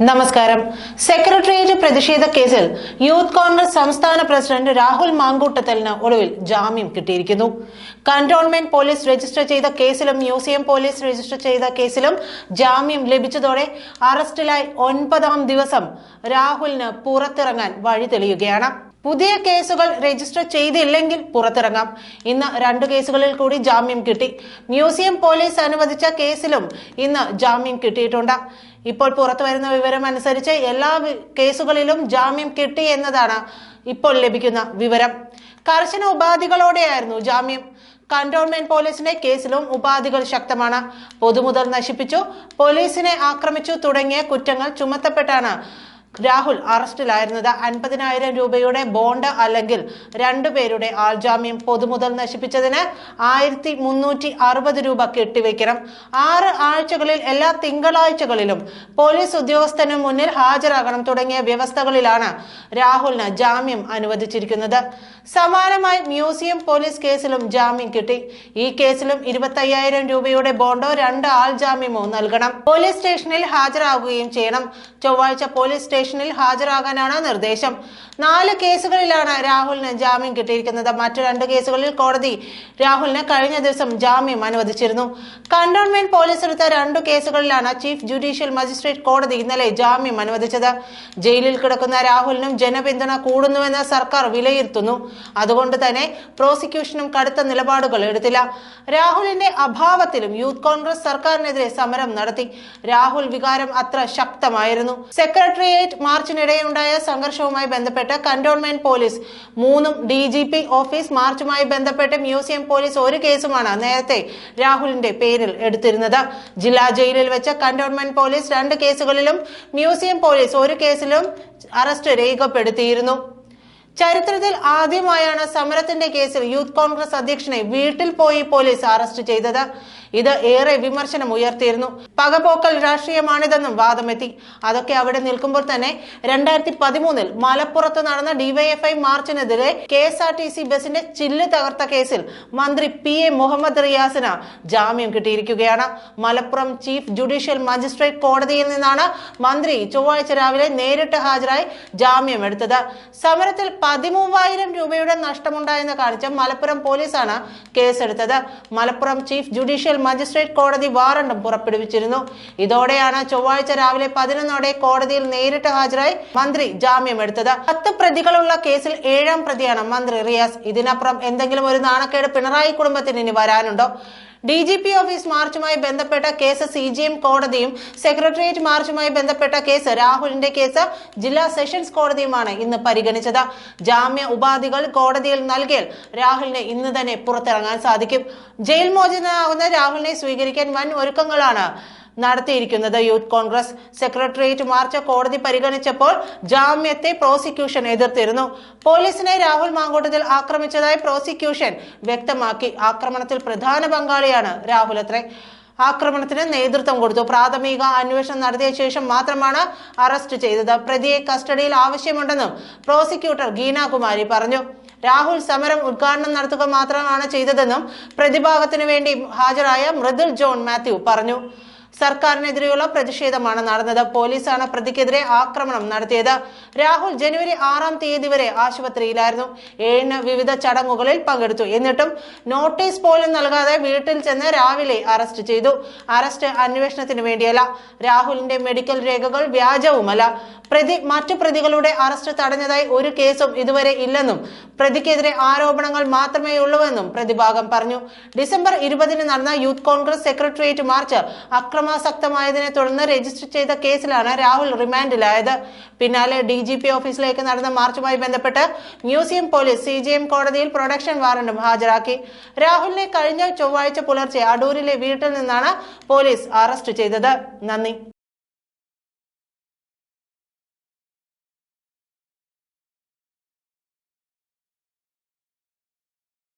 നമസ്കാരം. സെക്രട്ടേറിയറ്റ് പ്രതിഷേധ കേസിൽ യൂത്ത് കോൺഗ്രസ് സംസ്ഥാന പ്രസിഡന്റ് രാഹുൽ മാങ്കൂട്ടത്തലിന് ഒടുവിൽ ജാമ്യം കിട്ടിയിരിക്കുന്നു. കന്റോൺമെന്റ് പോലീസ് രജിസ്റ്റർ ചെയ്ത കേസിലും മ്യൂസിയം പോലീസ് രജിസ്റ്റർ ചെയ്ത കേസിലും ജാമ്യം ലഭിച്ചതോടെ അറസ്റ്റിലായി ഒൻപതാം ദിവസം രാഹുലിന് പുറത്തിറങ്ങാൻ വഴി തെളിയുകയാണ്. പുതിയ കേസുകൾ രജിസ്റ്റർ ചെയ്തില്ലെങ്കിൽ പുറത്തിറങ്ങാം. ഇന്ന് രണ്ട് കേസുകളിൽ കൂടി ജാമ്യം കിട്ടി. മ്യൂസിയം പോലീസ് അനുവദിച്ച കേസിലും ഇന്ന് ജാമ്യം കിട്ടിയിട്ടുണ്ട്. ഇപ്പോൾ പുറത്തു വരുന്ന വിവരം അനുസരിച്ച് എല്ലാ കേസുകളിലും ജാമ്യം കിട്ടി എന്നതാണ് ഇപ്പോൾ ലഭിക്കുന്ന വിവരം. കർശന ഉപാധികളോടെയായിരുന്നു ജാമ്യം. കന്റോൺമെന്റ് പോലീസിന്റെ കേസിലും ഉപാധികൾ ശക്തമാണ്. പൊതുമുതൽ നശിപ്പിച്ചു പോലീസിനെ ആക്രമിച്ചു തുടങ്ങിയ കുറ്റങ്ങൾ ചുമത്തപ്പെട്ടാണ് രാഹുൽ അറസ്റ്റിലായിരുന്നത് അൻപതിനായിരം രൂപയുടെ ബോണ്ട് അല്ലെങ്കിൽ രണ്ടുപേരുടെ ആൾജാമ്യം പൊതുമുതൽ നശിപ്പിച്ചതിന് ആയിരത്തി മുന്നൂറ്റി അറുപത് രൂപ കെട്ടിവെക്കണം. ആറ് ആഴ്ചകളിൽ എല്ലാ തിങ്കളാഴ്ചകളിലും പോലീസ് ഉദ്യോഗസ്ഥന് മുന്നിൽ ഹാജരാകണം തുടങ്ങിയ വ്യവസ്ഥകളിലാണ് രാഹുലിന് ജാമ്യം അനുവദിച്ചിരിക്കുന്നത്. സമാനമായി മ്യൂസിയം പോലീസ് കേസിലും ജാമ്യം കിട്ടി. ഈ കേസിലും ഇരുപത്തയ്യായിരം രൂപയുടെ ബോണ്ടോ രണ്ട് ആൾ ജാമ്യമോ നൽകണം. പോലീസ് സ്റ്റേഷനിൽ ഹാജരാകുകയും ചെയ്യണം. ചൊവ്വാഴ്ച പോലീസ് സ്റ്റേഷനിൽ ഹാജരാകാനാണ് നിർദ്ദേശം. നാല് കേസുകളിലാണ് രാഹുലിന് ജാമ്യം കിട്ടിയിരിക്കുന്നത്. മറ്റു രണ്ട് കേസുകളിൽ കോടതി രാഹുലിന് കഴിഞ്ഞ ദിവസം ജാമ്യം അനുവദിച്ചിരുന്നു. കണ്ടോൺമെന്റ് പോലീസ് എടുത്ത രണ്ടു കേസുകളിലാണ് ചീഫ് ജുഡീഷ്യൽ മജിസ്ട്രേറ്റ് കോടതി ഇന്നലെ ജാമ്യം അനുവദിച്ചത്. ജയിലിൽ കിടക്കുന്ന രാഹുലിനും ജനപിന്തുണ കൂടുന്നുവെന്ന് സർക്കാർ വിലയിരുത്തുന്നു. അതുകൊണ്ട് തന്നെ പ്രോസിക്യൂഷനും കടുത്ത നിലപാടുകൾ എടുത്തില്ല. രാഹുലിന്റെ അഭാവത്തിലും യൂത്ത് കോൺഗ്രസ് സർക്കാരിനെതിരെ സമരം നടത്തി. രാഹുൽ വികാരം അത്ര ശക്തമായിരുന്നു. സെക്രട്ടേറിയറ്റ് മാർച്ചിനിടെയുണ്ടായ സംഘർഷവുമായി ബന്ധപ്പെട്ട് കന്റോൺമെന്റ് പോലീസ് മൂന്നും ഡി ജി പി ഓഫീസ് മാർച്ചുമായി ബന്ധപ്പെട്ട് മ്യൂസിയം പോലീസ് ഒരു കേസുമാണ് നേരത്തെ രാഹുലിന്റെ പേരിൽ എടുത്തിരുന്നത്. ജില്ലാ ജയിലിൽ വെച്ച് കന്റോൺമെന്റ് പോലീസ് രണ്ട് കേസുകളിലും മ്യൂസിയം പോലീസ് ഒരു കേസിലും അറസ്റ്റ് രേഖപ്പെടുത്തിയിരുന്നു. ചരിത്രത്തിൽ ആദ്യമായാണ് സമരത്തിന്റെ കേസിൽ യൂത്ത് കോൺഗ്രസ് അധ്യക്ഷനെ വീട്ടിൽ പോയി പോലീസ് അറസ്റ്റ് ചെയ്തത്. ഇത് ഏറെ വിമർശനം ഉയർത്തിയിരുന്നു. പകപോക്കൽ രാഷ്ട്രീയമാണിതെന്നും വാദമെത്തി. അതൊക്കെ അവിടെ നിൽക്കുമ്പോൾ തന്നെ രണ്ടായിരത്തി പതിമൂന്നിൽ മലപ്പുറത്ത് നടന്ന DYFI മാർച്ചിനെതിരെ K S R T C ബസിന്റെ ചില്ല് തകർത്ത കേസിൽ മന്ത്രി പി എ മുഹമ്മദ് റിയാസിന് ജാമ്യം കിട്ടിയിരിക്കുകയാണ്. മലപ്പുറം ചീഫ് ജുഡീഷ്യൽ മജിസ്ട്രേറ്റ് കോടതിയിൽ നിന്നാണ് മന്ത്രി ചൊവ്വാഴ്ച രാവിലെ നേരിട്ട് ഹാജരായി ജാമ്യം എടുത്തത്. സമരത്തിൽ പതിമൂവായിരം രൂപയുടെ നഷ്ടമുണ്ടായെന്ന് കാണിച്ച് മലപ്പുറം പോലീസാണ് കേസെടുത്തത്. മലപ്പുറം ചീഫ് ജുഡീഷ്യൽ മജിസ്ട്രേറ്റ് കോടതി വാറണ്ടും പുറപ്പെടുവിച്ചിരുന്നു. ഇതോടെയാണ് ചൊവ്വാഴ്ച രാവിലെ പതിനൊന്നോടെ കോടതിയിൽ നേരിട്ട് ഹാജരായി മന്ത്രി ജാമ്യം എടുത്തത്. പത്ത് പ്രതികളുള്ള കേസിൽ ഏഴാം പ്രതിയാണ് മന്ത്രി റിയാസ്. ഇതിനപ്പുറം എന്തെങ്കിലും ഒരു നാണക്കേട് പിണറായി കുടുംബത്തിന് ഇനി വരാനുണ്ടോ? ഡി ജി പി ഓഫീസ് മാർച്ചുമായി ബന്ധപ്പെട്ട കേസ് സി ജി എം കോടതിയും സെക്രട്ടേറിയറ്റ് മാർച്ചുമായി ബന്ധപ്പെട്ട കേസ് രാഹുലിന്റെ കേസ് ജില്ലാ സെഷൻസ് കോടതിയുമാണ് ഇന്ന് പരിഗണിച്ചത്. ജാമ്യ ഉപാധികൾ കോടതിയിൽ നൽകിയാൽ രാഹുലിനെ ഇന്ന് തന്നെ പുറത്തിറങ്ങാൻ സാധിക്കും. ജയിൽ മോചിതനാകുന്ന രാഹുലിനെ സ്വീകരിക്കാൻ വൻ ഒരുക്കങ്ങളാണ് നടത്തിയിരിക്കുന്നത്. യൂത്ത് കോൺഗ്രസ് സെക്രട്ടേറിയറ്റ് മാർച്ച് കോടതി പരിഗണിച്ചപ്പോൾ ജാമ്യത്തെ പ്രോസിക്യൂഷൻ എതിർത്തിരുന്നു. പോലീസിനെ രാഹുൽ മാങ്കോട്ടത്തിൽ ആക്രമിച്ചതായി പ്രോസിക്യൂഷൻ വ്യക്തമാക്കി. ആക്രമണത്തിൽ പ്രധാന പങ്കാളിയാണ് രാഹുൽ ആക്രമണത്തിന് നേതൃത്വം കൊടുത്തു. പ്രാഥമിക അന്വേഷണം നടത്തിയ ശേഷം മാത്രമാണ് അറസ്റ്റ് ചെയ്തത്. പ്രതിയെ കസ്റ്റഡിയിൽ ആവശ്യമുണ്ടെന്നും പ്രോസിക്യൂട്ടർ ഗീനാകുമാരി പറഞ്ഞു. രാഹുൽ സമരം ഉദ്ഘാടനം നടത്തുക മാത്രമാണ് ചെയ്തതെന്നും പ്രതിഭാഗത്തിനു വേണ്ടി ഹാജരായ മൃദുൽ ജോൺ മാത്യു പറഞ്ഞു. സർക്കാരിനെതിരെയുള്ള പ്രതിഷേധമാണ് നടന്നത്. പോലീസാണ് പ്രതിക്കെതിരെ ആക്രമണം നടത്തിയത്. രാഹുൽ ജനുവരി ആറാം തീയതി വരെ ആശുപത്രിയിലായിരുന്നു. ഏഴിന് വിവിധ ചടങ്ങുകളിൽ പങ്കെടുത്തു. എന്നിട്ടും നോട്ടീസ് പോലും നൽകാതെ വീട്ടിൽ ചെന്ന് രാവിലെ അറസ്റ്റ് ചെയ്തു. അറസ്റ്റ് അന്വേഷണത്തിന് വേണ്ടിയല്ല. രാഹുലിന്റെ മെഡിക്കൽ രേഖകൾ വ്യാജവുമല്ല. പ്രതി മറ്റു പ്രതികളുടെ അറസ്റ്റ് തടഞ്ഞതായി ഒരു കേസും ഇതുവരെ ഇല്ലെന്നും പ്രതിക്കെതിരെ ആരോപണങ്ങൾ മാത്രമേ ഉള്ളൂവെന്നും പ്രതിഭാഗം പറഞ്ഞു. ഡിസംബർ ഇരുപതിന് നടന്ന യൂത്ത് കോൺഗ്രസ് സെക്രട്ടേറിയറ്റ് മാർച്ച് അക്രമാസക്തമായതിനെ തുടർന്ന് രജിസ്റ്റർ ചെയ്ത കേസിലാണ് രാഹുൽ റിമാൻഡിലായത്. പിന്നാലെ ഡി ജി പി ഓഫീസിലേക്ക് നടന്ന മാർച്ചുമായി ബന്ധപ്പെട്ട് museum police C J M കോടതിയിൽ പ്രൊഡക്ഷൻ വാറണ്ടും ഹാജരാക്കി. രാഹുലിനെ കഴിഞ്ഞ ചൊവ്വാഴ്ച പുലർച്ചെ അടൂരിലെ വീട്ടിൽ നിന്നാണ് പോലീസ് അറസ്റ്റ് ചെയ്തത്. നന്ദി.